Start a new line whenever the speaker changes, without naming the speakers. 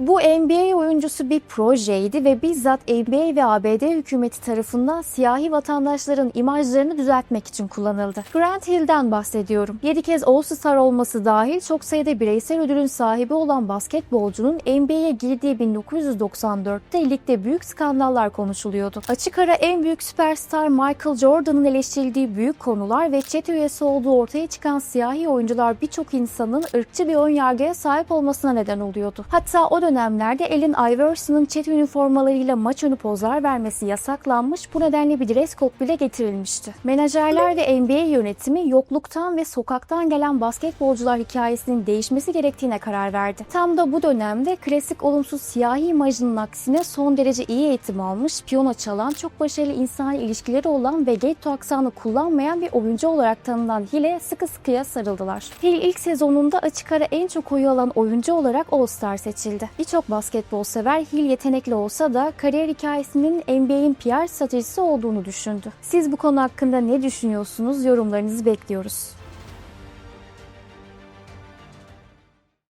Bu NBA oyuncusu bir projeydi ve bizzat NBA ve ABD hükümeti tarafından siyahi vatandaşların imajlarını düzeltmek için kullanıldı. Grant Hill'den bahsediyorum. 7 kez All-Star olması dahil çok sayıda bireysel ödülün sahibi olan basketbolcunun NBA'ye girdiği 1994'te ligde büyük skandallar konuşuluyordu. Açık ara en büyük süperstar Michael Jordan'ın eleştirildiği büyük konular ve çete üyesi olduğu ortaya çıkan siyahi oyuncular birçok insanın ırkçı bir önyargıya sahip olmasına neden oluyordu. Hatta o dönemlerde Allen Iverson'ın çete üniformalarıyla maç önü pozlar vermesi yasaklanmış, bu nedenle bir dress code bile getirilmişti. Menajerler ve NBA yönetimi yokluktan ve sokaktan gelen basketbolcular hikayesinin değişmesi gerektiğine karar verdi. Tam da bu dönemde klasik olumsuz siyahi imajının aksine son derece iyi eğitim almış, piyano çalan, çok başarılı insan ilişkileri olan ve getto aksanı kullanmayan bir oyuncu olarak tanınan Hill'e sıkı sıkıya sarıldılar. Hill ilk sezonunda açık ara en çok oyu alan oyuncu olarak All-Star seçildi. Birçok basketbol sever Hill yetenekli olsa da kariyer hikayesinin NBA'in PR stratejisi olduğunu düşündü. Siz bu konu hakkında ne düşünüyorsunuz? Yorumlarınızı bekliyoruz.